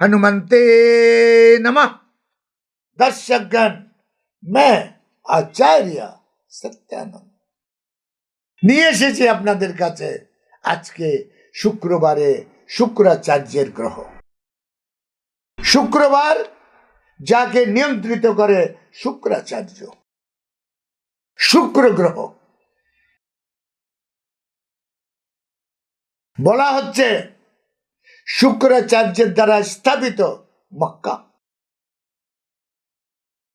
हनुमंते नमः दर्शकगण मैं আচার্য সত্যানন্দ নিয়ে এসেছি আপনাদের কাছে আজকে শুক্রবারে শুক্রাচার্যের গ্রহ শুক্রবার যাকে নিয়ন্ত্রিত করে শুক্রাচার্য শুক্র গ্রহ বলা হচ্ছে শুক্রাচার্যের দ্বারা স্থাপিত মক্কা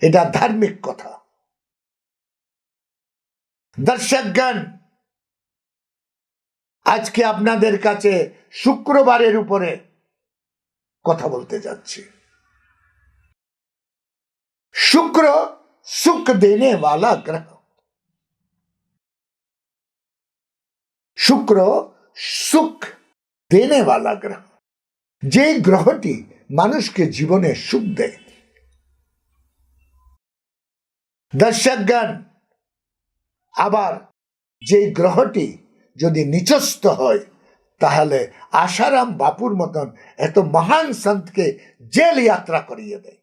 এটা ধার্মিক কথা দর্শকগণ আজকে আপনাদের কাছে শুক্রবারের উপরে কথা বলতে যাচ্ছি শুক্র সুখ দেনে वाला গ্রহ শুক্র সুখ দেনে वाला গ্রহ যে গ্রহটি মানুষকে জীবনে সুখ দেয়। দর্শকগণ, আবার যে গ্রহটি যদি নিচস্ত হয়, তাহলে আশারাম বাপুর মতন এত মহান সন্তকে জেল যাত্রা করিয়ে দেয়।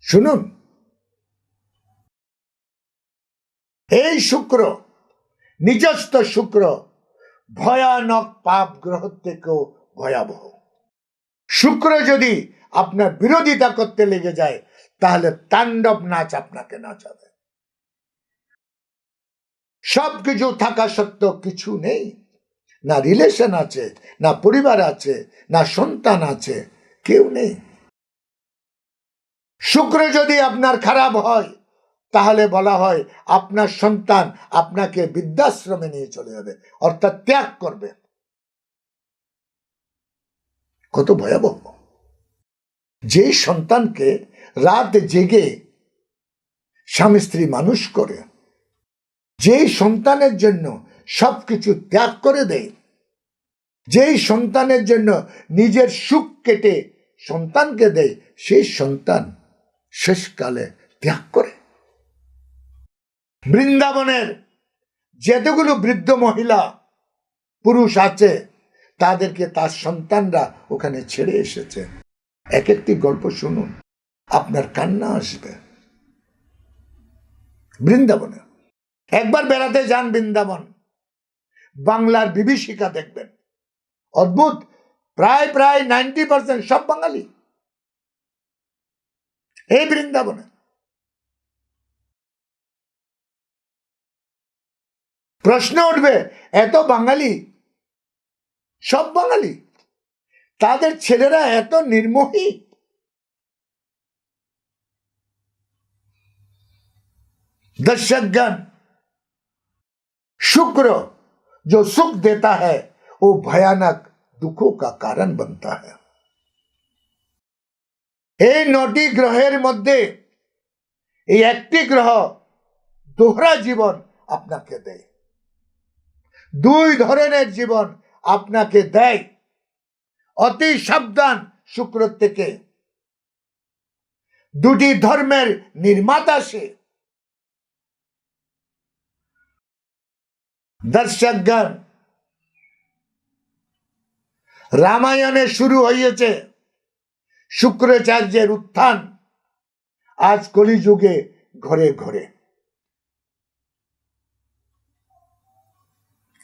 শুনুন। এই শুক্র নিজস্ত শুক্র ভয়ানক পাপ গ্রহ থেকেও ভয়াবহ। শুক্র যদি আপনার বিরোধিতা করতে লেগে যায়, তাহলে তাণ্ডব নাচ আপনাকে নাচাবে। সবকিছু থাকা সত্ত্বেও কিছু নেই। না রিলেশন আছে, না পরিবার আছে, না সন্তান আছে, কেউ নেই। শুক্র যদি আপনার খারাপ হয় তাহলে বলা হয় আপনার সন্তান আপনাকে বৃদ্ধাশ্রমে নিয়ে চলে যাবে, অর্থাৎ ত্যাগ করবে। কত ভয়াবহ। যে সন্তানকে রাত জেগে স্বামী স্ত্রী মানুষ করে যেই সন্তানের জন্য সবকিছু ত্যাগ করে দেয় যেই সন্তানের জন্য নিজের সুখ কেটে সন্তানকে দেয়, সেই সন্তান শেষকালে ত্যাগ করে। বৃন্দাবনের যেতগুলো বৃদ্ধ মহিলা, পুরুষ আছে, তাদেরকে তার সন্তানরা ওখানে ছেড়ে এসেছে। এক একটি গল্প শুনুন, আপনার কান্না আসবে। বৃন্দাবনে, একবার বেড়াতে যান বৃন্দাবন, বাংলার বিভীষিকা দেখবেন। অদ্ভুত, প্রায় প্রায় নাইনটি পার্সেন্ট সব বাঙালি। এই বৃন্দাবনে প্রশ্ন উঠবে এত বাঙালি সব বাঙালি তাদের ছেলেরা এত নির্মোহী दर्शकगण शुक्र जो सुख देता है वो भयानक दुखों का कारण बनता है এই নটি গ্রহের মধ্যে এই একটি গ্রহ দোহরা জীবন আপনাকে দেয় দুই ধরনের জীবন আপনাকে দেয়। অতি সাবধান শুক্র থেকে। দুটি ধর্মের নির্মাতা সে। দর্শকগণ, রামায়ণে শুরু হয়েছে শুক্রাচার্যের উত্থান। আজ কলিযুগে ঘরে ঘরে।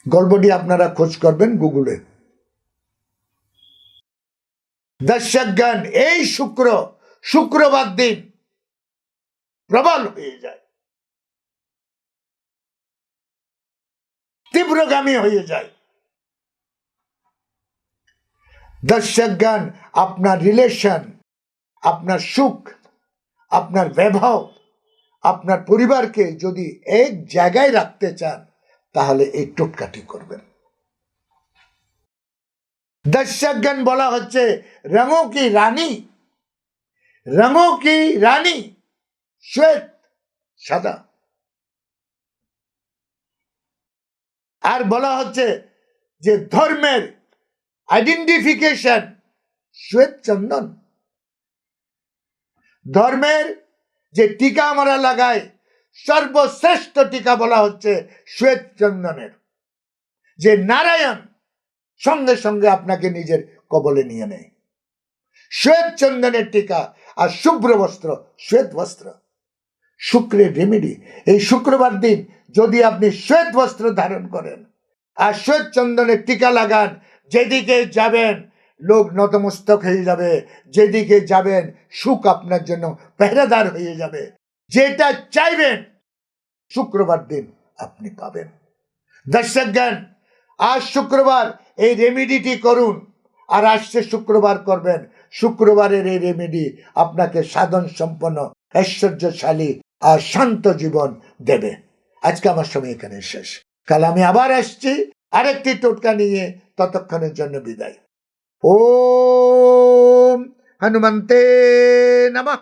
গল্পটি আপনারা খোঁজ করবেন গুগলে। দর্শকগণ এই শুক্র, শুক্রবার দিন প্রবল হয়ে যায়। তীব্রগামী হয়ে যায়। দর্শকগণ আপনার রিলেশন আপনার সুখ, আপনার বৈভব আপনার পরিবারকে যদি এক জায়গায় রাখতে চান তাহলে এই টোটকাটি করবেন। দর্শকগণ, বলা হচ্ছে রঙো কি রানী? রঙো কি রানী? শ্বেত, সাদা। আর বলা হচ্ছে যে, ধর্মের আইডেন্টিফিকেশন শ্বেত চন্দন। ধর্মের যে টিকা আমরা লাগাই সর্বশ্রেষ্ঠ টিকা বলা হচ্ছে শ্বেত চন্দনের যে নারায়ণ সঙ্গে সঙ্গে আপনাকে নিজের কবলে নিয়ে নেয়। শ্বেত চন্দনের টিকা আর শুভ্র বস্ত্র, শ্বেত বস্ত্র, শুক্রের রেমেডি, এই শুক্রবার দিন যদি আপনি শ্বেত বস্ত্র ধারণ করেন আর শ্বেত চন্দনের টিকা লাগান, যেদিকে যাবেন লোক নতমস্তক হয়ে যাবে, যেদিকে যাবেন সুখ আপনার জন্য পেহরাদার হয়ে যাবে। যেটা চাইবেন, শুক্রবার দিন আপনি পাবেন। দর্শকগণ, আজ শুক্রবার এই রেমেডিটি করুন, আর আসছে শুক্রবার করবেন। শুক্রবারের এই রেমেডি আপনাকে সাধন সম্পন্ন ঐশ্বর্যশালী আর শান্ত জীবন দেবে। আজকে আমার সময় এখানে শেষ। কাল আমি আবার আসছি, আরেকটি টোটকা নিয়ে ততক্ষণের জন্য বিদায়। ওম হনুমন্তে নমঃ।